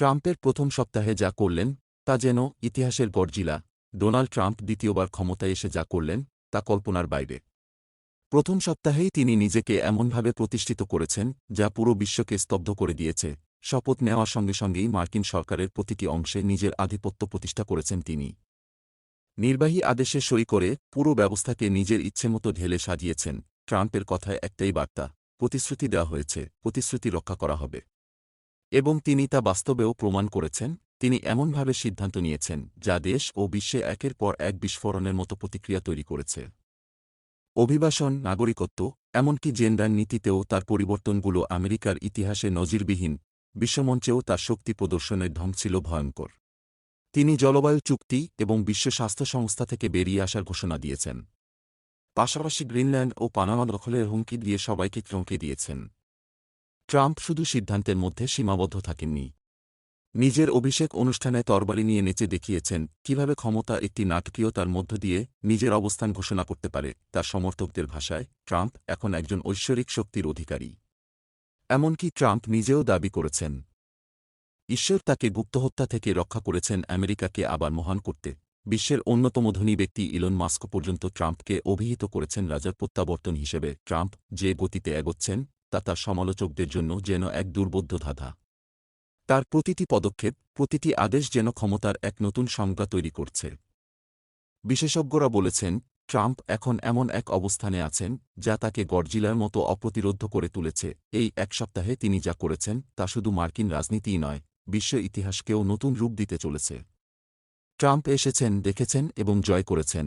ট্রাম্পের প্রথম সপ্তাহে যা করলেন, তা যেন ইতিহাসের গর্জিলা, ডোনাল্ড ট্রাম্প দ্বিতীয়বার ক্ষমতায় এসে যা করলেন, তা কল্পনার বাইরে। প্রথম সপ্তাহেই তিনি নিজেকে এমনভাবে প্রতিষ্ঠিত করেছেন, যা পুরো বিশ্বকে স্তব্ধ করে দিয়েছে। শপথ নেওয়ার সঙ্গে সঙ্গেই মার্কিন সরকারের প্রতিটি অংশে নিজের আধিপত্য প্রতিষ্ঠা করেছেন তিনি। নির্বাহী আদেশে সই করে পুরো ব্যবস্থাকে নিজের ইচ্ছেমতো ঢেলে সাজিয়েছেন। ট্রাম্পের কথায় একটাই বার্তা, প্রতিশ্রুতি দেওয়া হয়েছে, প্রতিশ্রুতি রক্ষা করা হবে। এবং তিনি তা বাস্তবেও প্রমাণ করেছেন, তিনি এমনভাবে সিদ্ধান্ত নিয়েছেন, যা দেশ ও বিশ্বে একের পর এক বিস্ফোরণের মতো প্রতিক্রিয়া তৈরি করেছে। অভিবাসন, নাগরিকত্ব, এমনকি জেন্ডার নীতিতেও তার পরিবর্তনগুলো আমেরিকার ইতিহাসে নজিরবিহীন, বিশ্বমঞ্চেও তার শক্তি প্রদর্শনের ঢং ছিল ভয়ঙ্কর। তিনি জলবায়ু চুক্তি এবং বিশ্ব স্বাস্থ্য সংস্থা থেকে বেরিয়ে আসার ঘোষণা দিয়েছেন। পাশাপাশি গ্রিনল্যান্ড ও পানামা দখলের হুমকি দিয়ে সবাইকে চমকে দিয়েছেন। ট্রাম্প শুধু সিদ্ধান্তের মধ্যে সীমাবদ্ধ থাকেননি। নিজের অভিষেক অনুষ্ঠানে তরবারি নিয়ে নেচে দেখিয়েছেন কীভাবে ক্ষমতা একটি নাটকীয়তার মধ্য দিয়ে নিজের অবস্থান ঘোষণা করতে পারে তার সমর্থকদের ভাষায়, ট্রাম্প এখন একজন ঐশ্বরিক শক্তির অধিকারী। এমনকি ট্রাম্প নিজেও দাবি করেছেন, ঈশ্বর তাকে গুপ্তহত্যা থেকে রক্ষা করেছেন, আমেরিকাকে আবার মহান করতে। বিশ্বের অন্যতম ধনী ব্যক্তি ইলন মাস্ক পর্যন্ত ট্রাম্পকে অভিহিত করেছেন রাজার প্রত্যাবর্তন হিসেবে। ট্রাম্প যে গতিতে এগোচ্ছেন তা তার সমালোচকদের জন্য যেন এক দুর্বোধ্য ধাঁধা। তার প্রতিটি পদক্ষেপ, প্রতিটি আদেশ যেন ক্ষমতার এক নতুন সংজ্ঞা তৈরি করছে। বিশেষজ্ঞরা বলেছেন, ট্রাম্প এখন এমন এক অবস্থানে আছেন, যা তাকে গডজিলার মতো অপ্রতিরোধ্য করে তুলেছে। এই এক সপ্তাহে তিনি যা করেছেন, তা শুধু মার্কিন রাজনীতিই নয় বিশ্ব ইতিহাসকেও নতুন রূপ দিতে চলেছে। ট্রাম্প এসেছেন, দেখেছেন এবং জয় করেছেন।